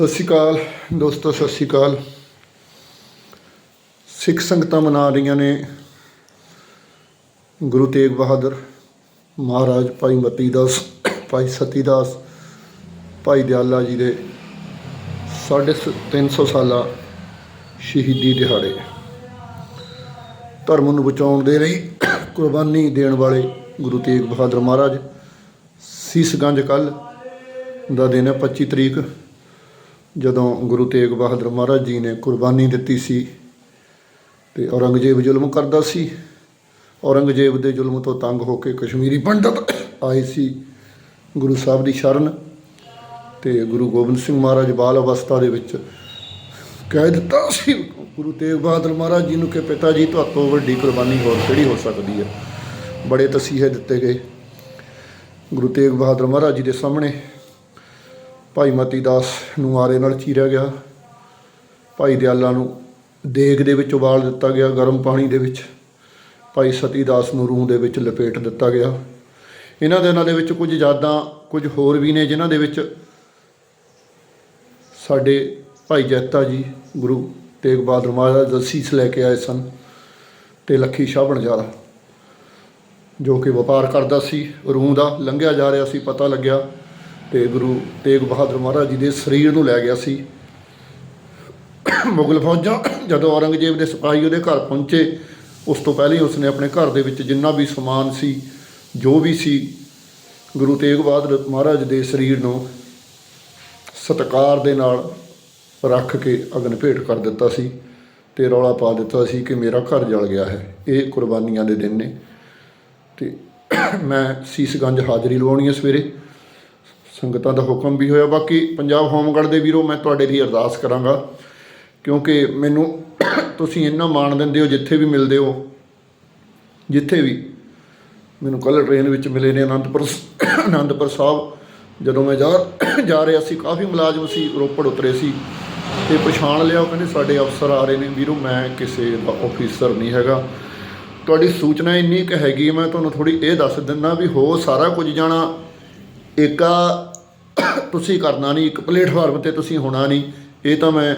ਸਤਿ ਸ਼੍ਰੀ ਅਕਾਲ ਦੋਸਤੋ, ਸਤਿ ਸ਼੍ਰੀ ਅਕਾਲ। ਸਿੱਖ ਸੰਗਤਾਂ ਮਨਾ ਰਹੀਆਂ ਨੇ ਗੁਰੂ ਤੇਗ ਬਹਾਦਰ, ਮਹਾਰਾਜ ਭਾਈ ਮਤੀ ਦਾਸ, ਭਾਈ ਸਤੀ ਦਾਸ, ਭਾਈ ਦਿਆਲਾ ਜੀ ਦੇ ਸਾਢੇ ਸ- ਤਿੰਨ ਸੌ ਸਾਲਾ ਸ਼ਹੀਦੀ ਦਿਹਾੜੇ। ਧਰਮ ਨੂੰ ਬਚਾਉਣ ਦੇ ਲਈ ਕੁਰਬਾਨੀ ਦੇਣ ਵਾਲੇ ਗੁਰੂ ਤੇਗ ਬਹਾਦਰ ਮਹਾਰਾਜ ਸੀਸਗੰਜ ਕੱਲ ਦਾ ਦਿਨ ਹੈ 25 ਤਰੀਕ। ਜਦੋਂ ਗੁਰੂ ਤੇਗ ਬਹਾਦਰ ਮਹਾਰਾਜ ਜੀ ਨੇ ਕੁਰਬਾਨੀ ਦਿੱਤੀ ਸੀ ਤੇ ਔਰੰਗਜ਼ੇਬ ਜ਼ੁਲਮ ਕਰਦਾ ਸੀ, ਔਰੰਗਜ਼ੇਬ ਦੇ ਜ਼ੁਲਮ ਤੋਂ ਤੰਗ ਹੋ ਕੇ ਕਸ਼ਮੀਰੀ ਪੰਡਤ ਆਏ ਸੀ ਗੁਰੂ ਸਾਹਿਬ ਦੀ ਸ਼ਰਨ ਤੇ ਗੁਰੂ ਗੋਬਿੰਦ ਸਿੰਘ ਮਹਾਰਾਜ ਬਾਲ ਅਵਸਥਾ ਦੇ ਵਿੱਚ ਕਹਿ ਦਿੱਤਾ ਸੀ, ਗੁਰੂ ਤੇਗ ਬਹਾਦਰ ਮਹਾਰਾਜ ਜੀ ਨੂੰ ਕਿ ਪਿਤਾ ਜੀ ਤੁਹਾਤੋਂ ਵੱਡੀ ਕੁਰਬਾਨੀ ਹੋਰ ਕਿਹੜੀ ਹੋ ਸਕਦੀ ਹੈ? ਬੜੇ ਤਸੀਹੇ ਦਿੱਤੇ ਗਏ। ਗੁਰੂ ਤੇਗ ਬਹਾਦਰ ਮਹਾਰਾਜ ਜੀ ਦੇ ਸਾਹਮਣੇ ਭਾਈ ਮਤੀ ਦਾਸ ਨੂੰ ਆਰੇ ਨਾਲ ਚੀਰਿਆ ਗਿਆ। ਭਾਈ ਦਿਆਲਾ ਨੂੰ ਦੇਗ ਦੇ ਵਿੱਚ ਉਬਾਲ ਦਿੱਤਾ ਗਿਆ, ਗਰਮ ਪਾਣੀ ਦੇ ਵਿੱਚ। ਭਾਈ ਸਤੀ ਦਾਸ ਨੂੰ ਰੂਹ ਦੇ ਵਿੱਚ ਲਪੇਟ ਦਿੱਤਾ ਗਿਆ। ਇਹਨਾਂ ਦਿਨਾਂ ਦੇ ਵਿੱਚ ਕੁਝ ਯਾਦਾਂ, ਕੁਝ ਹੋਰ ਵੀ ਨੇ ਜਿਨ੍ਹਾਂ ਦੇ ਵਿੱਚ ਸਾਡੇ ਭਾਈ ਜੈਤਾ ਜੀ, ਗੁਰੂ ਤੇਗ ਬਹਾਦਰ ਮਹਾਰਾਜ ਦਾ ਸੀਸ ਲੈ ਕੇ ਆਏ ਸਨ ਤੇ ਲੱਖੀ ਸ਼ਾਹ ਬਣਜਾਰਾ ਜੋ ਕਿ ਵਪਾਰ ਕਰਦਾ ਸੀ, ਰੂਹ ਦਾ ਲੰਘਿਆ ਜਾ ਰਿਹਾ ਸੀ, ਪਤਾ ਲੱਗਿਆ ਤੇ ਗੁਰੂ ਤੇਗ ਬਹਾਦਰ ਮਹਾਰਾਜ ਜੀ ਦੇ ਸਰੀਰ ਨੂੰ ਲੈ ਗਿਆ ਸੀ। ਮੁਗਲ ਫੌਜਾਂ ਜਦੋਂ ਔਰੰਗਜ਼ੇਬ ਦੇ ਸਿਪਾਹੀ ਉਹਦੇ ਘਰ ਪਹੁੰਚੇ, ਉਸ ਤੋਂ ਪਹਿਲਾਂ ਹੀ ਉਸਨੇ ਆਪਣੇ ਘਰ ਦੇ ਵਿੱਚ ਜਿੰਨਾ ਵੀ ਸਮਾਨ ਸੀ, ਜੋ ਵੀ ਸੀ, ਗੁਰੂ ਤੇਗ ਬਹਾਦਰ ਮਹਾਰਾਜ ਦੇ ਸਰੀਰ ਨੂੰ ਸਤਿਕਾਰ ਦੇ ਨਾਲ ਰੱਖ ਕੇ ਅਗਨ ਭੇਟ ਕਰ ਦਿੱਤਾ ਸੀ ਤੇ ਰੌਲਾ ਪਾ ਦਿੱਤਾ ਸੀ ਕਿ ਮੇਰਾ ਘਰ ਜਲ ਗਿਆ ਹੈ, ਇਹ ਕੁਰਬਾਨੀਆਂ ਦੇ ਦਿਨ ਨੇ। ਤੇ ਮੈਂ ਸੀਸਗੰਜ ਹਾਜ਼ਰੀ ਲਵਾਉਣੀ ਹੈ ਸਵੇਰੇ। ਸੰਗਤਾਂ ਦਾ ਹੁਕਮ ਵੀ ਹੋਇਆ। ਬਾਕੀ ਪੰਜਾਬ ਹੋਮਗਾਰਡ ਦੇ ਵੀਰੋ, ਮੈਂ ਤੁਹਾਡੇ ਲਈ ਅਰਦਾਸ ਕਰਾਂਗਾ, ਕਿਉਂਕਿ ਮੈਨੂੰ ਤੁਸੀਂ ਇੰਨਾ ਮਾਣ ਦਿੰਦੇ ਹੋ, ਜਿੱਥੇ ਵੀ ਮਿਲਦੇ ਹੋ, ਜਿੱਥੇ ਵੀ। ਮੈਨੂੰ ਕੱਲ੍ਹ ਟ੍ਰੇਨ ਵਿੱਚ ਮਿਲੇ ਨੇ ਅਨੰਦਪੁਰ ਅਨੰਦਪੁਰ ਸਾਹਿਬ। ਜਦੋਂ ਮੈਂ ਜਾ ਜਾ ਰਿਹਾ ਸੀ, ਕਾਫੀ ਮੁਲਾਜ਼ਮ ਸੀ, ਰੋਪੜ ਉਤਰੇ ਸੀ ਤੇ ਪਛਾਣ ਲਿਆ, ਉਹ ਕਹਿੰਦੇ ਸਾਡੇ ਅਫਸਰ ਆ ਰਹੇ ਨੇ। ਵੀਰੋ, ਮੈਂ ਕਿਸੇ ਦਾ ਆਫੀਸਰ ਨਹੀਂ ਹੈਗਾ। ਤੁਹਾਡੀ ਸੂਚਨਾ ਇੰਨੀ ਕੁ ਹੈਗੀ ਮੈਂ ਤੁਹਾਨੂੰ ਥੋੜੀ ਇਹ ਦੱਸ ਦਿੰਦਾ ਵੀ ਹੋ ਸਾਰਾ ਕੁਝ ਜਾਣਾ। ਏਕਾ ਤੁਸੀਂ ਕਰਨਾ ਨਹੀਂ, ਇੱਕ ਪਲੇਟਫਾਰਮ ਤੇ ਤੁਸੀਂ ਹੋਣਾ ਨਹੀਂ। ਇਹ ਤਾਂ ਮੈਂ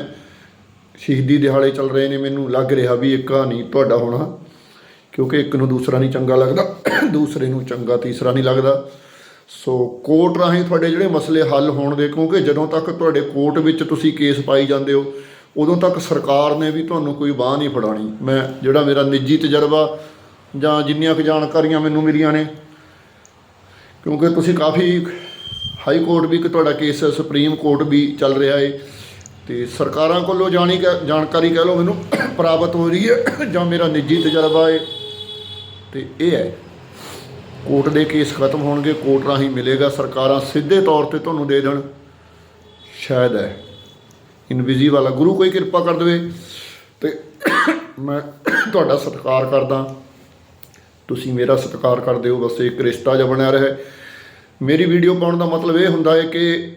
ਸ਼ਹੀਦੀ ਦਿਹਾੜੇ ਚੱਲ ਰਹੇ ਨੇ, ਮੈਨੂੰ ਲੱਗ ਰਿਹਾ ਵੀ ਏਕਾ ਨਹੀਂ ਤੁਹਾਡਾ ਹੋਣਾ, ਕਿਉਂਕਿ ਇੱਕ ਨੂੰ ਦੂਸਰਾ ਨਹੀਂ ਚੰਗਾ ਲੱਗਦਾ, ਦੂਸਰੇ ਨੂੰ ਚੰਗਾ ਤੀਸਰਾ ਨਹੀਂ ਲੱਗਦਾ। ਸੋ ਕੋਰਟ ਰਾਹੀਂ ਤੁਹਾਡੇ ਜਿਹੜੇ ਮਸਲੇ ਹੱਲ ਹੋਣ ਦੇ ਕਿਉਂਕਿ ਜਦੋਂ ਤੱਕ ਤੁਹਾਡੇ ਕੋਰਟ ਵਿੱਚ ਤੁਸੀਂ ਕੇਸ ਪਾਈ ਜਾਂਦੇ ਹੋ, ਉਦੋਂ ਤੱਕ ਸਰਕਾਰ ਨੇ ਵੀ ਤੁਹਾਨੂੰ ਕੋਈ ਬਾਹ ਨਹੀਂ ਫੜਾਣੀ ਮੈਂ, ਜਿਹੜਾ ਮੇਰਾ ਨਿੱਜੀ ਤਜਰਬਾ ਜਾਂ ਜਿੰਨੀਆਂ ਕੁ ਜਾਣਕਾਰੀਆਂ ਮੈਨੂੰ ਮਿਲੀਆਂ ਨੇ ਕਿਉਂਕਿ ਤੁਸੀਂ ਕਾਫੀ ਹਾਈ ਕੋਰਟ ਵੀ ਕਿ ਤੁਹਾਡਾ ਕੇਸ ਸੁਪਰੀਮ ਕੋਰਟ ਵੀ ਚੱਲ ਰਿਹਾ ਹੈ ਤੇ ਸਰਕਾਰਾਂ ਕੋਲੋਂ ਜਾਣੀ ਕਹਿ- ਜਾਣਕਾਰੀ ਕਹਿ ਲਓ ਮੈਨੂੰ ਪ੍ਰਾਪਤ ਹੋ ਰਹੀ ਹੈ ਜਾਂ ਮੇਰਾ ਨਿੱਜੀ ਤਜਰਬਾ ਹੈ ਤੇ ਇਹ ਹੈ, ਕੋਰਟ ਦੇ ਕੇਸ ਖਤਮ ਹੋਣਗੇ, ਕੋਰਟ ਰਾਹੀਂ ਮਿਲੇਗਾ, ਸਰਕਾਰਾਂ ਸਿੱਧੇ ਤੌਰ ਤੇ ਤੁਹਾਨੂੰ ਦੇ ਦੇਣ। ਸ਼ਾਇਦ ਹੈ। ਇਨਵਿਜ਼ੀਬਲ ਆ। ਗੁਰੂ ਕੋਈ ਕਿਰਪਾ ਕਰ ਦੇਵੇ। ਤੇ ਮੈਂ ਤੁਹਾਡਾ ਸਤਿਕਾਰ ਕਰਦਾ। ਤੁਸੀਂ ਮੇਰਾ ਸਤਿਕਾਰ ਕਰਦੇ ਹੋ, ਬਸ ਇੱਕ ਰਿਸ਼ਤਾ ਜਿਹਾ ਬਣਿਆ ਰਹੇ। ਮੇਰੀ ਵੀਡੀਓ ਪਾਉਣ ਦਾ ਮਤਲਬ ਇਹ ਹੁੰਦਾ ਹੈ ਕਿ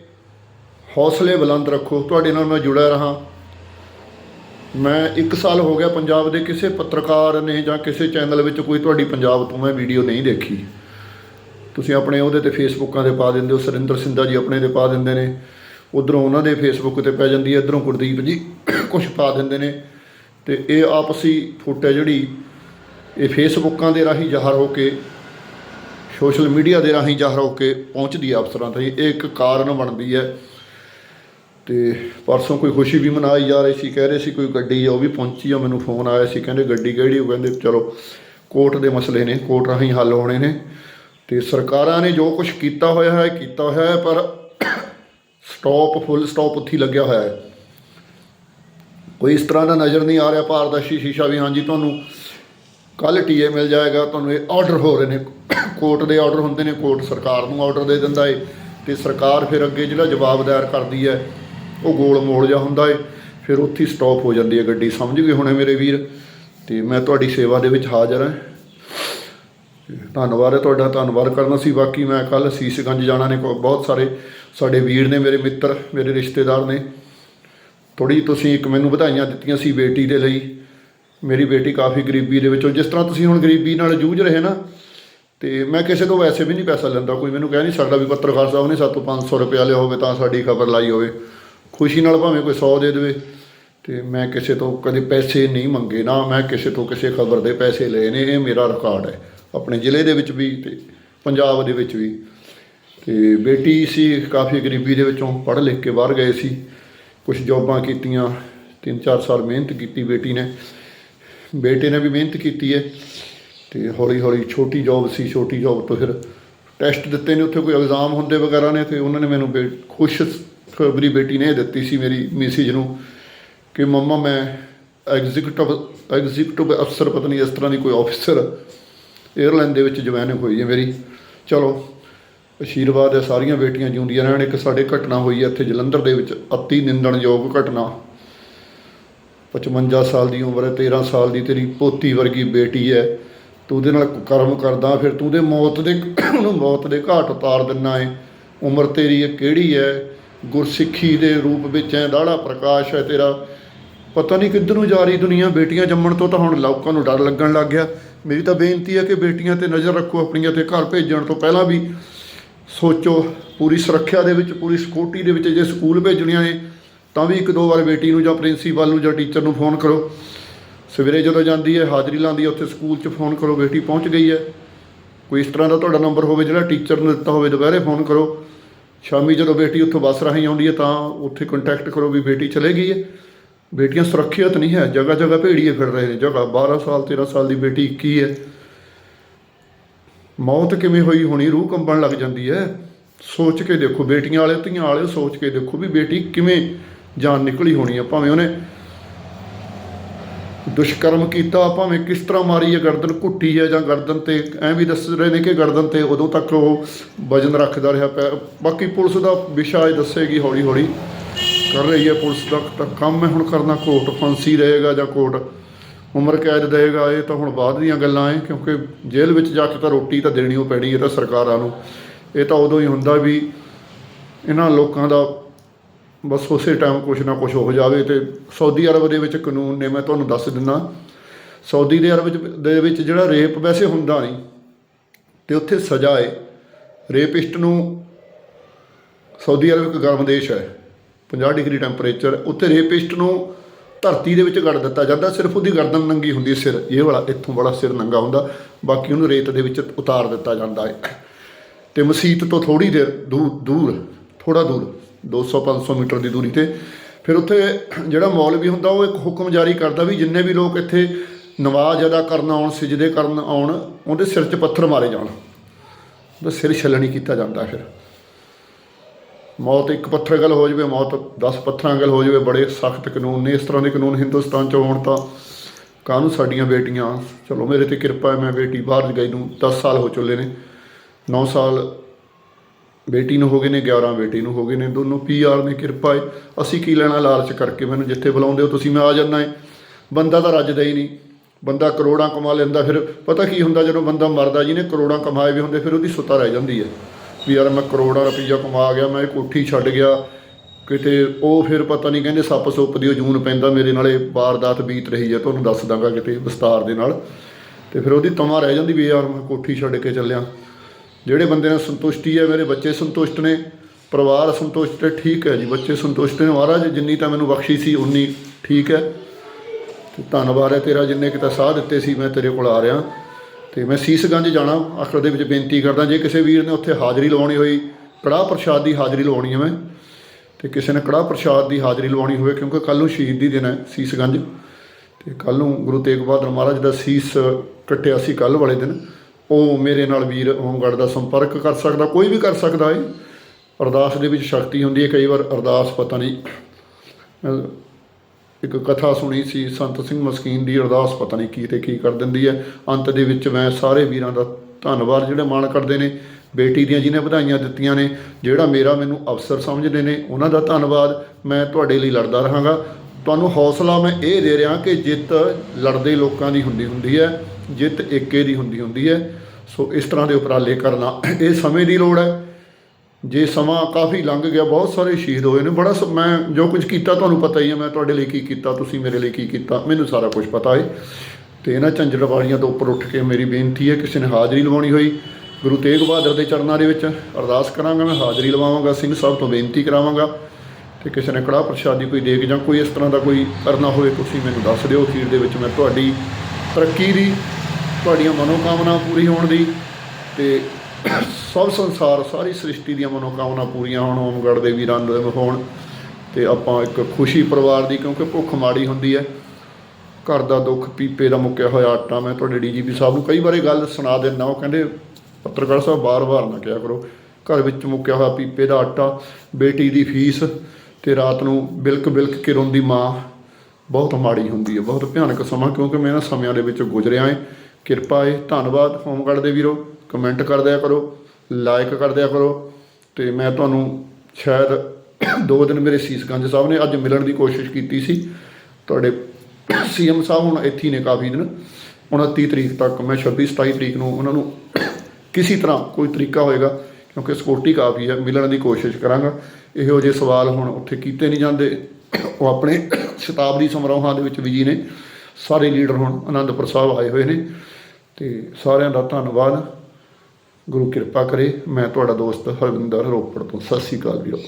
ਹੌਸਲੇ ਬੁਲੰਦ ਰੱਖੋ। ਤੁਹਾਡੇ ਨਾਲ ਮੈਂ ਜੁੜਿਆ ਰਹਾ। ਮੈਂ 1 ਸਾਲ ਹੋ ਗਿਆ ਪੰਜਾਬ ਦੇ ਕਿਸੇ ਪੱਤਰਕਾਰ ਨੇ ਜਾਂ ਕਿਸੇ ਚੈਨਲ ਵਿੱਚ ਕੋਈ ਤੁਹਾਡੀ ਪੰਜਾਬ ਤੋਂ ਮੈਂ ਵੀਡੀਓ ਨਹੀਂ ਦੇਖੀ। ਤੁਸੀਂ ਆਪਣੇ ਉਹਦੇ ਤੇ ਫੇਸਬੁੱਕਾਂ ਤੇ ਪਾ ਦਿੰਦੇ ਹੋ, ਸੁਰਿੰਦਰ ਸਿੰਧਾ ਜੀ ਆਪਣੇ ਤੇ ਪਾ ਦਿੰਦੇ ਨੇ। ਉਧਰੋਂ ਉਹਨਾਂ ਦੇ ਫੇਸਬੁੱਕ ਤੇ ਪੈ ਜਾਂਦੀ ਹੈ, ਇਧਰੋਂ ਗੁਰਦੀਪ ਜੀ ਕੁਝ ਪਾ ਦਿੰਦੇ ਨੇ। ਤੇ ਇਹ ਆਪਸੀ ਫੋਟੋ ਜਿਹੜੀ ਇਹ ਫੇਸਬੁੱਕਾਂ ਦੇ ਰਾਹੀਂ ਜ਼ਾਹਰ ਹੋ ਕੇ, ਸੋਸ਼ਲ ਮੀਡੀਆ ਦੇ ਰਾਹੀਂ ਜ਼ਾਹਰ ਹੋ ਕੇ ਪਹੁੰਚਦੀ ਹੈ ਅਫਸਰਾਂ ਤਾਈਂ ਇਹ ਇੱਕ ਕਾਰਨ ਬਣਦੀ ਹੈ। ਤੇ ਪਰਸੋਂ ਕੋਈ ਖੁਸ਼ੀ ਵੀ ਮਨਾਈ ਜਾ ਰਹੀ ਸੀ, ਕਹਿ ਰਹੇ ਸੀ ਕੋਈ ਗੱਡੀ ਆ, ਉਹ ਵੀ ਪਹੁੰਚੀ ਆ, ਮੈਨੂੰ ਫੋਨ ਆਇਆ ਸੀ, ਕਹਿੰਦੇ ਗੱਡੀ ਕਿਹੜੀ ਉਹ ਕਹਿੰਦੇ ਚਲੋ ਕੋਰਟ ਦੇ ਮਸਲੇ ਨੇ, ਕੋਰਟ ਰਾਹੀਂ ਹੱਲ ਹੋਣੇ ਨੇ। ਤੇ ਸਰਕਾਰਾਂ ਨੇ ਜੋ ਕੁਝ ਕੀਤਾ ਹੋਇਆ ਹੈ, ਕੀਤਾ ਹੋਇਆ ਹੈ, ਪਰ ਸਟਾਪ, ਫੁੱਲ ਸਟਾਪ ਉੱਥੇ ਲੱਗਿਆ ਹੋਇਆ ਹੈ। ਕੋਈ ਇਸ ਤਰ੍ਹਾਂ ਦਾ ਨਜ਼ਰ ਨਹੀਂ ਆ ਰਿਹਾ ਪਾਰਦਰਸ਼ੀ ਸ਼ੀਸ਼ਾ ਵੀ, ਹਾਂਜੀ, ਤੁਹਾਨੂੰ ਕੱਲ ਟੀਏ ਮਿਲ ਜਾਏਗਾ, ਤੁਹਾਨੂੰ ਇਹ ਆਰਡਰ ਹੋ ਰਹੇ ਨੇ। ਕੋਰਟ ਦੇ ਆਰਡਰ ਹੁੰਦੇ ਨੇ, ਕੋਰਟ ਸਰਕਾਰ ਨੂੰ ਆਰਡਰ ਦੇ ਦਿੰਦਾ ਏ, ਤੇ ਸਰਕਾਰ ਫਿਰ ਅੱਗੇ ਜਿਹੜਾ ਜਵਾਬ ਦਾਇਰ ਕਰਦੀ ਹੈ ਉਹ ਗੋਲ ਮੋੜ ਜਾ ਹੁੰਦਾ ਏ, ਫਿਰ ਉੱਥੇ ਹੀ ਸਟਾਪ ਹੋ ਜਾਂਦੀ ਹੈ ਗੱਡੀ। ਸਮਝ ਗਏ ਹੋਣੇ ਮੇਰੇ ਵੀਰ? ਤੇ ਮੈਂ ਤੁਹਾਡੀ ਸੇਵਾ ਦੇ ਵਿੱਚ ਹਾਜ਼ਰ ਹਾਂ। ਧੰਨਵਾਦ ਹੈ ਤੁਹਾਡਾ, ਧੰਨਵਾਦ ਕਰਨਾ ਸੀ। ਬਾਕੀ ਮੈਂ ਕੱਲ ਸੀਸਗੰਜ ਜਾਣਾ ਨੇ, ਕੋ- ਬਹੁਤ ਸਾਰੇ ਸਾਡੇ ਵੀਰ ਨੇ ਮੇਰੇ ਮਿੱਤਰ, ਮੇਰੇ ਰਿਸ਼ਤੇਦਾਰ ਨੇ। ਥੋੜੀ ਤੁਸੀਂ ਇੱਕ ਮੈਨੂੰ ਵਧਾਈਆਂ ਦਿੱਤੀਆਂ ਸੀ ਬੇਟੀ ਦੇ ਲਈ। ਮੇਰੀ ਬੇਟੀ ਕਾਫੀ ਗਰੀਬੀ ਦੇ ਵਿੱਚੋਂ, ਜਿਸ ਤਰ੍ਹਾਂ ਤੁਸੀਂ ਹੁਣ ਗਰੀਬੀ ਨਾਲ ਜੂਝ ਰਹੇ ਨਾ, ਤੇ ਮੈਂ ਕਿਸੇ ਤੋਂ ਵੈਸੇ ਵੀ ਨਹੀਂ ਪੈਸਾ ਲੈਂਦਾ, ਕੋਈ ਮੈਨੂੰ ਕਹਿ ਨਹੀਂ ਸਕਦਾ ਵੀ ਪੱਤਰਕਾਰ ਸਾਹਿਬ ਨੇ ਸਾਤੋਂ 500 ਰੁਪਇਆ ਲਿਆ ਹੋਵੇ ਤਾਂ ਸਾਡੀ ਖਬਰ ਲਾਈ ਹੋਵੇ। ਖੁਸ਼ੀ ਨਾਲ ਭਾਵੇਂ ਕੋਈ 100 ਦੇ ਦੇਵੇ, ਤੇ ਮੈਂ ਕਿਸੇ ਤੋਂ ਕਦੇ ਪੈਸੇ ਨਹੀਂ ਮੰਗੇ, ਨਾ ਮੈਂ ਕਿਸੇ ਤੋਂ ਕਿਸੇ ਖਬਰ ਦੇ ਪੈਸੇ ਲਏ ਨੇ, ਇਹ ਮੇਰਾ ਰਿਕਾਰਡ ਹੈ, ਆਪਣੇ ਜ਼ਿਲ੍ਹੇ ਦੇ ਵਿੱਚ ਵੀ ਤੇ ਪੰਜਾਬ ਦੇ ਵਿੱਚ ਵੀ। ਤੇ ਬੇਟੀ ਸੀ, ਕਾਫੀ ਗਰੀਬੀ ਦੇ ਵਿੱਚੋਂ, ਪੜ੍ਹ ਲਿਖ ਕੇ ਬਾਹਰ ਗਏ ਸੀ ਕੁਝ ਜੌਬਾਂ ਕੀਤੀਆਂ 3-4 ਸਾਲ ਮਿਹਨਤ ਕੀਤੀ ਬੇਟੀ ਨੇ। ਬੇਟੇ ਨੇ ਵੀ ਮਿਹਨਤ ਕੀਤੀ ਹੈ ਤੇ ਹੌਲੀ ਹੌਲੀ ਛੋਟੀ ਜੌਬ ਸੀ, ਛੋਟੀ ਜੌਬ ਤੋਂ ਫਿਰ ਟੈਸਟ ਦਿੱਤੇ ਨੇ, ਉੱਥੇ ਕੋਈ ਐਗਜ਼ਾਮ ਹੁੰਦੇ ਵਗੈਰਾ ਨੇ ਤੇ ਉਹਨਾਂ ਨੇ ਮੈਨੂੰ ਬੇ- ਖੁਸ਼ ਖਬਰੀ ਬੇਟੀ ਨੇ ਇਹ ਦਿੱਤੀ ਸੀ ਮੇਰੀ ਮੈਸੇਜ ਨੂੰ ਕਿ ਮੰਮਾ ਮੈਂ ਐਗਜ਼ੀਕਿਊਟਿਵ ਐਗਜ਼ੀਕਿਊਟਿਵ ਅਫਸਰ ਪਤਾ ਨਹੀਂ ਇਸ ਤਰ੍ਹਾਂ ਦੀ ਕੋਈ ਆਫਿਸਰ 에ਅਰਲਾਈਨ ਦੇ ਵਿੱਚ ਜੁਆਇਨ ਹੋਈ ਹੈ ਮੇਰੀ। ਚਲੋ ਆਸ਼ੀਰਵਾਦ ਹੈ, ਸਾਰੀਆਂ ਬੇਟੀਆਂ ਜਿਉਂਦੀਆਂ ਰਹਿਣ, ਇੱਕ ਸਾਡੇ ਘਟਨਾ ਹੋਈ ਹੈ ਇੱਥੇ ਜਲੰਧਰ ਦੇ ਵਿੱਚ, ਅਤੀ ਨਿੰਦਣਯੋਗ ਘਟਨਾ। 55 ਸਾਲ ਦੀ ਉਮਰ ਹੈ 13 ਸਾਲ ਦੀ ਤੇਰੀ ਪੋਤੀ ਵਰਗੀ ਬੇਟੀ ਹੈ। ਤੂੰ ਉਹਦੇ ਨਾਲ ਕਰਮ ਕਰਦਾ, ਫਿਰ ਤੂੰ ਉਹਦੇ ਮੌਤ ਦੇ ਉਹਨੂੰ ਮੌਤ ਦੇ ਘਾਟ ਉਤਾਰ ਦਿੰਨਾ ਹੈ ਉਮਰ ਤੇਰੀ ਇਹ ਕਿਹੜੀ ਹੈ? ਗੁਰਸਿੱਖੀ ਦੇ ਰੂਪ ਵਿੱਚ ਹੈ ਦਾੜਾ ਪ੍ਰਕਾਸ਼ ਹੈ ਤੇਰਾ। ਪਤਾ ਨਹੀਂ ਕਿੱਧਰ ਨੂੰ ਜਾ ਰਹੀ ਦੁਨੀਆ। ਬੇਟੀਆਂ ਜੰਮਣ ਤੋਂ ਤਾਂ ਹੁਣ ਲੋਕਾਂ ਨੂੰ ਡਰ ਲੱਗਣ ਲੱਗ ਗਿਆ। ਮੇਰੀ ਤਾਂ ਬੇਨਤੀ ਹੈ ਕਿ ਬੇਟੀਆਂ ਤੇ ਨਜ਼ਰ ਰੱਖੋ, ਆਪਣੀਆਂ ਤੇ ਘਰ ਭੇਜਣ ਤੋਂ ਪਹਿਲਾਂ ਵੀ। ਸੋਚੋ, ਪੂਰੀ ਸੁਰੱਖਿਆ ਦੇ ਵਿੱਚ, ਪੂਰੀ ਸਿਕਿਉਰਿਟੀ ਦੇ ਵਿੱਚ ਜੇ ਸਕੂਲ ਭੇਜਣੀਆਂ ਨੇ ਤਾਂ ਵੀ ਇੱਕ ਦੋ ਵਾਰ ਬੇਟੀ ਨੂੰ ਜਾਂ ਪ੍ਰਿੰਸੀਪਲ ਨੂੰ ਜਾਂ ਟੀਚਰ ਨੂੰ ਫੋਨ ਕਰੋ। ਸਵੇਰੇ ਜਦੋਂ ਜਾਂਦੀ ਹੈ, ਹਾਜ਼ਰੀ ਲਾਉਂਦੀ ਹੈ, ਉੱਥੇ ਸਕੂਲ 'ਚ ਫੋਨ ਕਰੋ, ਬੇਟੀ ਪਹੁੰਚ ਗਈ ਹੈ। ਕੋਈ ਇਸ ਤਰ੍ਹਾਂ ਦਾ ਤੁਹਾਡਾ ਨੰਬਰ ਹੋਵੇ ਜਿਹੜਾ ਟੀਚਰ ਨੂੰ ਦਿੱਤਾ ਹੋਵੇ, ਦੁਪਹਿਰੇ ਫੋਨ ਕਰੋ। ਸ਼ਾਮੀ ਜਦੋਂ ਬੇਟੀ ਉੱਥੋਂ ਬੱਸ ਰਾਹੀਂ ਆਉਂਦੀ ਹੈ, ਤਾਂ ਉੱਥੇ ਕੰਟੈਕਟ ਕਰੋ ਵੀ ਬੇਟੀ ਚਲੇ ਗਈ ਹੈ। ਬੇਟੀਆਂ ਸੁਰੱਖਿਅਤ ਨਹੀਂ ਹੈ ਜਗ੍ਹਾ ਜਗ੍ਹਾ ਭੇੜੀਏ ਫਿਰ ਰਹੇ ਨੇ। ਜਗ੍ਹਾ 12 ਸਾਲ 13 ਸਾਲ ਦੀ ਬੇਟੀ 21 ਹੈ ਮੌਤ ਕਿਵੇਂ ਹੋਈ ਹੋਣੀ, ਰੂਹ ਕੰਬਣ ਲੱਗ ਜਾਂਦੀ ਹੈ। ਸੋਚ ਕੇ ਦੇਖੋ, ਬੇਟੀਆਂ ਵਾਲੇ ਧੀਆਂ ਵਾਲੇ ਸੋਚ ਕੇ ਦੇਖੋ ਵੀ ਬੇਟੀ ਕਿਵੇਂ ਜਾਨ ਨਿਕਲੀ ਹੋਣੀ ਹੈ ਭਾਵੇਂ ਉਹਨੇ ਦੁਸ਼ਕਰਮ ਕੀਤਾ, ਭਾਵੇਂ ਕਿਸ ਤਰ੍ਹਾਂ ਮਾਰੀ ਹੈ ਗਰਦਨ ਘੁੱਟੀ ਹੈ ਜਾਂ ਗਰਦਨ ਤੇ, ਐਂ ਵੀ ਦੱਸ ਰਹੇ ਨੇ ਕਿ ਗਰਦਨ ਤੇ ਉਦੋਂ ਤੱਕ ਉਹ ਵਜਨ ਰੱਖਦਾ ਰਿਹਾ ਪੈ ਬਾਕੀ ਪੁਲਿਸ ਦਾ ਵਿਸ਼ਾ ਇਹ ਦੱਸੇਗੀ ਹੌਲੀ ਹੌਲੀ ਕਰ ਰਹੀ ਹੈ ਪੁਲਿਸ ਦਾ ਤਾਂ ਕੰਮ ਹੈ ਹੁਣ ਕਰਨਾ, ਕੋਰਟ ਫਾਂਸੀ ਰਹੇਗਾ ਜਾਂ ਕੋਰਟ ਉਮਰ ਕੈਦ ਦੇਗਾ ਇਹ ਤਾਂ ਹੁਣ ਬਾਅਦ ਦੀਆਂ ਗੱਲਾਂ ਐ, ਕਿਉਂਕਿ ਜੇਲ੍ਹ ਵਿੱਚ ਜਾ ਕੇ ਤਾਂ ਰੋਟੀ ਤਾਂ ਦੇਣੀ ਉਹ ਪੈਣੀ, ਇਹ ਤਾਂ ਸਰਕਾਰਾਂ ਨੂੰ। ਇਹ ਤਾਂ ਉਦੋਂ ਹੀ ਹੁੰਦਾ ਵੀ ਇਹਨਾਂ ਲੋਕਾਂ ਦਾ ਬਸ ਉਸੇ ਟਾਈਮ ਕੁਛ ਨਾ ਕੁਛ ਹੋ ਜਾਵੇ ਤੇ ਸਾਊਦੀ ਅਰਬ ਦੇ ਵਿੱਚ ਕਾਨੂੰਨ ਨੇ, ਮੈਂ ਤੁਹਾਨੂੰ ਦੱਸ ਦਿੰਦਾ ਸਾਊਦੀ ਦੇ ਅਰਬ ਦੇ ਵਿੱਚ ਜਿਹੜਾ ਰੇਪ ਵੈਸੇ ਹੁੰਦਾ ਨਹੀਂ, ਤੇ ਉੱਥੇ ਸਜ਼ਾ ਹੈ ਰੇਪਿਸਟ ਨੂੰ ਸਾਊਦੀ ਅਰਬ ਇੱਕ ਗਰਮ ਦੇਸ਼ ਹੈ 50 ਡਿਗਰੀ ਟੈਂਪਰੇਚਰ ਉੱਥੇ ਰੇਪਿਸਟ ਨੂੰ ਧਰਤੀ ਦੇ ਵਿੱਚ ਗੱਡ ਦਿੱਤਾ ਜਾਂਦਾ, ਸਿਰਫ ਉਹਦੀ ਗਰਦਨ ਨੰਗੀ ਹੁੰਦੀ ਸਿਰ, ਇਹ ਵਾਲਾ, ਇੱਥੋਂ ਵਾਲਾ ਸਿਰ ਨੰਗਾ ਹੁੰਦਾ, ਬਾਕੀ ਉਹਨੂੰ ਰੇਤ ਦੇ ਵਿੱਚ ਉਤਾਰ ਦਿੱਤਾ ਜਾਂਦਾ ਹੈ। ਤੇ ਮਸੀਤ ਤੋਂ ਥੋੜੀ ਦੇਰ ਦੂਰ ਦੂਰ ਥੋੜਾ ਦੂਰ 200-500 ਮੀਟਰ ਦੀ ਦੂਰੀ ਤੇ। ਫਿਰ ਉੱਥੇ ਜਿਹੜਾ ਮੌਲਵੀ ਹੁੰਦਾ, ਉਹ ਇੱਕ ਹੁਕਮ ਜਾਰੀ ਕਰਦਾ ਵੀ ਜਿੰਨੇ ਵੀ ਲੋਕ ਇੱਥੇ ਨਮਾਜ਼ ਅਦਾ ਕਰਨ ਆਉਣ, ਸਜਦੇ ਕਰਨ ਆਉਣ, ਉਹਦੇ ਸਿਰ 'ਚ ਪੱਥਰ ਮਾਰੇ ਜਾਣ। ਉਹਦਾ ਸਿਰ ਛਲਣੀ ਕੀਤਾ ਜਾਂਦਾ ਫਿਰ। ਮੌਤ ਇੱਕ ਪੱਥਰ ਗੱਲ ਹੋ ਜਾਵੇ, ਮੌਤ 10 ਪੱਥਰਾਂ ਗੱਲ ਹੋ ਜਾਵੇ, ਬੜੇ ਸਖਤ ਕਾਨੂੰਨ ਨੇ। ਇਸ ਤਰ੍ਹਾਂ ਦੇ ਕਾਨੂੰਨ ਹਿੰਦੁਸਤਾਨ 'ਚ ਹੋਣ ਤਾਂ ਕਾਹਨੂੰ ਸਾਡੀਆਂ ਬੇਟੀਆਂ? ਚਲੋ ਮੇਰੇ ਤੇ ਕਿਰਪਾ ਹੈ, ਮੈਂ ਬੇਟੀ ਬਾਹਰ ਗਈ ਨੂੰ 10 ਸਾਲ ਹੋ ਚੁੱਲੇ ਨੇ। 9 ਸਾਲ ਬੇਟੀ ਨੂੰ ਹੋ ਗਏ ਨੇ 11 ਬੇਟੀ ਨੂੰ ਹੋ ਗਏ ਨੇ ਦੋਨੋਂ ਪੀਆਰ ਨੇ ਕਿਰਪਾ ਹੈ ਅਸੀਂ ਕੀ ਲੈਣਾ ਲਾਲਚ ਕਰਕੇ ਮੈਨੂੰ ਜਿੱਥੇ ਬੁਲਾਉਂਦੇ ਹੋ ਤੁਸੀਂ ਮੈਂ ਆ ਜਾਂਦਾ ਹੈ ਬੰਦਾ ਤਾਂ ਰੱਜਦਾ ਹੀ ਨਹੀਂ। ਬੰਦਾ ਕਰੋੜਾਂ ਕਮਾ ਲੈਂਦਾ, ਫਿਰ ਪਤਾ ਕੀ ਹੁੰਦਾ ਜਦੋਂ ਬੰਦਾ ਮਰਦਾ ਜਿਹਨੇ ਕਰੋੜਾਂ ਕਮਾਏ ਵੀ ਹੁੰਦੇ, ਫਿਰ ਉਹਦੀ ਸੁੱਤਾ ਰਹਿ ਜਾਂਦੀ ਹੈ ਵੀ ਯਾਰ ਮੈਂ ਕਰੋੜਾਂ ਰੁਪਈਆ ਕਮਾ ਗਿਆ, ਮੈਂ ਕੋਠੀ ਛੱਡ ਗਿਆ। ਕਿਤੇ ਉਹ ਫਿਰ ਪਤਾ ਨਹੀਂ ਕਹਿੰਦੇ ਸੱਪ ਸੁੱਪ ਦੀ ਜੂਨ ਪੈਂਦਾ ਮੇਰੇ ਨਾਲ ਇਹ ਵਾਰਦਾਤ ਬੀਤ ਰਹੀ ਹੈ ਤੁਹਾਨੂੰ ਦੱਸ ਦਾਂਗਾ ਕਿਤੇ ਵਿਸਤਾਰ ਦੇ ਨਾਲ। ਤੇ ਫਿਰ ਉਹਦੀ ਤਮਾ ਰਹਿ ਜਾਂਦੀ ਵੀ ਯਾਰ ਮੈਂ ਕੋਠੀ ਛੱਡ ਕੇ ਚੱਲਿਆ। ਜਿਹੜੇ ਬੰਦੇ ਨਾਲ ਸੰਤੁਸ਼ਟੀ ਹੈ, ਮੇਰੇ ਬੱਚੇ ਸੰਤੁਸ਼ਟ ਨੇ, ਪਰਿਵਾਰ ਸੰਤੁਸ਼ਟ ਹੈ, ਠੀਕ ਹੈ ਜੀ, ਬੱਚੇ ਸੰਤੁਸ਼ਟ ਨੇ ਮਹਾਰਾਜ, ਜਿੰਨੀ ਤਾਂ ਮੈਨੂੰ ਬਖਸ਼ੀ ਸੀ ਉਨੀ ਠੀਕ ਹੈ। ਤੇ ਧੰਨਵਾਦ ਹੈ ਤੇਰਾ, ਜਿੰਨੇ ਕਿਤਾ ਸਾਹ ਦਿੱਤੇ ਸੀ, ਮੈਂ ਤੇਰੇ ਕੋਲ ਆ ਰਿਹਾ। ਤੇ ਮੈਂ ਸੀਸਗੰਜ ਜਾਣਾ, ਆਖਰ ਦੇ ਵਿੱਚ ਬੇਨਤੀ ਕਰਦਾ, ਜੇ ਕਿਸੇ ਵੀਰ ਨੇ ਉੱਥੇ ਹਾਜ਼ਰੀ ਲਵਾਉਣੀ ਹੋਈ, ਕੜਾਹ ਪ੍ਰਸ਼ਾਦ ਦੀ ਹਾਜ਼ਰੀ ਲਵਾਉਣੀ ਹੈ ਮੈਂ, ਤੇ ਕਿਸੇ ਨੇ ਕੜਾਹ ਪ੍ਰਸ਼ਾਦ ਦੀ ਹਾਜ਼ਰੀ ਲਵਾਉਣੀ ਹੋਵੇ, ਕਿਉਂਕਿ ਕੱਲ ਨੂੰ ਸ਼ਹੀਦੀ ਦਿਨ ਹੈ ਸੀਸਗੰਜ, ਤੇ ਕੱਲ ਨੂੰ ਗੁਰੂ ਤੇਗ ਬਹਾਦਰ ਮਹਾਰਾਜ ਦਾ ਸੀਸ ਕੱਟਿਆ ਸੀ ਕੱਲ ਵਾਲੇ ਦਿਨ। ਉਹ ਮੇਰੇ ਨਾਲ ਵੀਰ ਹੋਮਗਾਰਡ ਦਾ ਸੰਪਰਕ ਕਰ ਸਕਦਾ, ਕੋਈ ਵੀ ਕਰ ਸਕਦਾ ਹੈ। ਅਰਦਾਸ ਦੇ ਵਿੱਚ ਸ਼ਕਤੀ ਹੁੰਦੀ ਹੈ, ਕਈ ਵਾਰ ਅਰਦਾਸ ਪਤਾ ਨਹੀਂ। ਇੱਕ ਕਥਾ ਸੁਣੀ ਸੀ, ਸੰਤ ਸਿੰਘ ਮਸਕੀਨ ਦੀ ਅਰਦਾਸ ਪਤਾ ਨਹੀਂ ਕੀ ਤੇ ਕੀ ਕਰ ਦਿੰਦੀ ਹੈ। ਅੰਤ ਦੇ ਵਿੱਚ ਮੈਂ ਸਾਰੇ ਵੀਰਾਂ ਦਾ ਧੰਨਵਾਦ ਜਿਹੜੇ ਮਾਣ ਕਰਦੇ ਨੇ, ਬੇਟੀ ਦੀਆਂ ਜਿਹਨੇ ਵਧਾਈਆਂ ਦਿੱਤੀਆਂ ਨੇ, ਜਿਹੜਾ ਮੇਰਾ ਮੈਨੂੰ ਅਫਸਰ ਸਮਝਦੇ ਨੇ, ਉਹਨਾਂ ਦਾ ਧੰਨਵਾਦ। ਮੈਂ ਤੁਹਾਡੇ ਲਈ ਲੜਦਾ ਰਹਾਂਗਾ। ਤੁਹਾਨੂੰ ਹੌਸਲਾ ਮੈਂ ਇਹ ਦੇ ਰਿਹਾ ਕਿ ਜਿੱਤ ਲੜਦੇ ਲੋਕਾਂ ਦੀ ਹੁੰਦੀ ਹੁੰਦੀ ਹੈ, ਜਿੱਤ ਏਕੇ ਦੀ ਹੁੰਦੀ ਹੁੰਦੀ ਹੈ। ਸੋ ਇਸ ਤਰ੍ਹਾਂ ਦੇ ਉਪਰਾਲੇ ਕਰਨਾ ਇਹ ਸਮੇਂ ਦੀ ਲੋੜ ਹੈ। ਜੇ ਸਮਾਂ ਕਾਫੀ ਲੰਘ ਗਿਆ, ਬਹੁਤ ਸਾਰੇ ਸ਼ਹੀਦ ਹੋਏ ਨੇ। ਬੜਾ ਸ- ਮੈਂ ਜੋ ਕੁਝ ਕੀਤਾ ਤੁਹਾਨੂੰ ਪਤਾ ਹੀ ਹੈ, ਮੈਂ ਤੁਹਾਡੇ ਲਈ ਕੀ ਕੀਤਾ, ਤੁਸੀਂ ਮੇਰੇ ਲਈ ਕੀ ਕੀਤਾ, ਮੈਨੂੰ ਸਾਰਾ ਕੁਝ ਪਤਾ ਹੈ। ਤੇ ਇਹਨਾਂ ਝੰਜੜ ਵਾਲੀਆਂ ਤੋਂ ਉੱਪਰ ਉੱਠ ਕੇ ਮੇਰੀ ਬੇਨਤੀ ਹੈ, ਕਿਸੇ ਨੇ ਹਾਜ਼ਰੀ ਲਵਾਉਣੀ ਹੋਈ, ਗੁਰੂ ਤੇਗ ਬਹਾਦਰ ਦੇ ਚਰਨਾਂ ਦੇ ਵਿੱਚ ਅਰਦਾਸ ਕਰਾਂਗਾ, ਮੈਂ ਹਾਜ਼ਰੀ ਲਵਾਵਾਂਗਾ, ਸਿੰਘ ਸਾਹਿਬ ਤੋਂ ਬੇਨਤੀ ਕਰਾਵਾਂਗਾ। ਤੇ ਕਿਸੇ ਨੇ ਕੜਾਹ ਪ੍ਰਸ਼ਾਦੀ ਕੋਈ ਦੇਗ ਜਾਂ ਕੋਈ ਇਸ ਤਰ੍ਹਾਂ ਦਾ ਕੋਈ ਕਰਨਾ ਹੋਵੇ, ਤੁਸੀਂ ਮੈਨੂੰ ਦੱਸ ਦਿਓ। ਅਖੀਰ ਦੇ ਵਿੱਚ ਮੈਂ ਤੁਹਾਡੀ ਤਰੱਕੀ ਦੀ, ਤੁਹਾਡੀਆਂ ਮਨੋਕਾਮਨਾ ਪੂਰੀ ਹੋਣ ਦੀ ਤੇ ਸਭ ਸੰਸਾਰ, ਸਾਰੀ ਸ੍ਰਿਸ਼ਟੀ ਦੀਆਂ ਮਨੋਕਾਮਨਾ ਪੂਰੀਆਂ ਹੋਣ ਹੋਮਗੜ ਦੇ ਵੀਰਾਂ ਦੇ ਹੋਣ ਤੇ ਆਪਾਂ ਇੱਕ ਖੁਸ਼ੀ ਪਰਿਵਾਰ ਦੀ, ਕਿਉਂਕਿ ਭੁੱਖ ਮਾੜੀ ਹੁੰਦੀ ਹੈ। ਘਰ ਦਾ ਦੁੱਖ, ਪੀਪੇ ਦਾ ਮੁੱਕਿਆ ਹੋਇਆ ਆਟਾ, ਮੈਂ ਤੁਹਾਡੇ ਡੀਜੀਪੀ ਸਾਹਿਬ ਨੂੰ ਕਈ ਵਾਰੀ ਗੱਲ ਸੁਣਾ ਦਿੰਦਾ ਉਹ ਕਹਿੰਦੇ ਪੱਤਰਕਾਰ ਸਾਹਿਬ ਬਾਰ-ਬਾਰ ਨਾ ਕਿਹਾ ਕਰੋ। ਘਰ ਵਿੱਚ ਮੁੱਕਿਆ ਹੋਇਆ ਪੀਪੇ ਦਾ ਆਟਾ, ਬੇਟੀ ਦੀ ਫੀਸ ਤੇ ਰਾਤ ਨੂੰ ਬਿਲਕ ਬਿਲਕ ਕੇ ਰੋਂਦੀ ਮਾਂ ਬਹੁਤ ਮਾੜੀ ਹੁੰਦੀ ਹੈ, ਬਹੁਤ ਭਿਆਨਕ ਸਮਾਂ, ਕਿਉਂਕਿ ਮੈਂ ਇਹਨਾਂ ਸਮਿਆਂ ਦੇ ਵਿੱਚ ਗੁਜ਼ਰਿਆ ਏ ਕਿਰਪਾ ਏ ਧੰਨਵਾਦ ਹੋਮਗਾਰਡ ਦੇ ਵੀਰੋ। ਕਮੈਂਟ ਕਰ ਦਿਆ ਕਰੋ ਲਾਈਕ ਕਰ ਦਿਆ ਕਰੋ ਤੇ ਮੈਂ ਤੁਹਾਨੂੰ ਸ਼ਾਇਦ ਦੋ ਦਿਨ ਮੇਰੇ ਸੀਸਗੰਜ ਸਾਹਿਬ ਨੇ ਅੱਜ ਮਿਲਣ ਦੀ ਕੋਸ਼ਿਸ਼ ਕੀਤੀ ਸੀ। ਤੁਹਾਡੇ ਸੀਐਮ ਸਾਹਿਬ ਹੁਣ ਇੱਥੇ ਨੇ ਕਾਫੀ ਦਿਨ। 29 ਤਰੀਕ ਤੱਕ, ਮੈਂ 26 27 ਤਰੀਕ ਨੂੰ ਉਹਨਾਂ ਨੂੰ ਕਿਸੇ ਤਰ੍ਹਾਂ ਕੋਈ ਤਰੀਕਾ ਹੋਏਗਾ ਕਿਉਂਕਿ ਸਕੋਰਟੀ ਕਾਫੀ ਹੈ, ਮਿਲਣ ਦੀ ਕੋਸ਼ਿਸ਼ ਕਰਾਂਗਾ। ਇਹੋ ਜਿਹੇ ਸਵਾਲ ਹੁਣ ਉੱਥੇ ਕੀਤੇ ਨਹੀਂ ਜਾਂਦੇ। ਉਹ ਆਪਣੇ ਸ਼ਤਾਬਦੀ ਸਮਾਰੋਹਾਂ ਦੇ ਵਿੱਚ ਵਿਜੀ ਨੇ। ਸਾਰੇ ਲੀਡਰ ਹੁਣ ਆਨੰਦਪੁਰ ਸਾਹਿਬ ਆਏ ਹੋਏ ਨੇ। ਤੇ ਸਾਰਿਆਂ ਦਾ ਧੰਨਵਾਦ। ਗੁਰੂ ਕਿਰਪਾ ਕਰੇ। ਮੈਂ ਤੁਹਾਡਾ ਦੋਸਤ ਹਰਵਿੰਦਰ ਰੋਪੜ ਤੋਂ। ਸਤਿ ਸ੍ਰੀ ਅਕਾਲ ਵੀਰੋ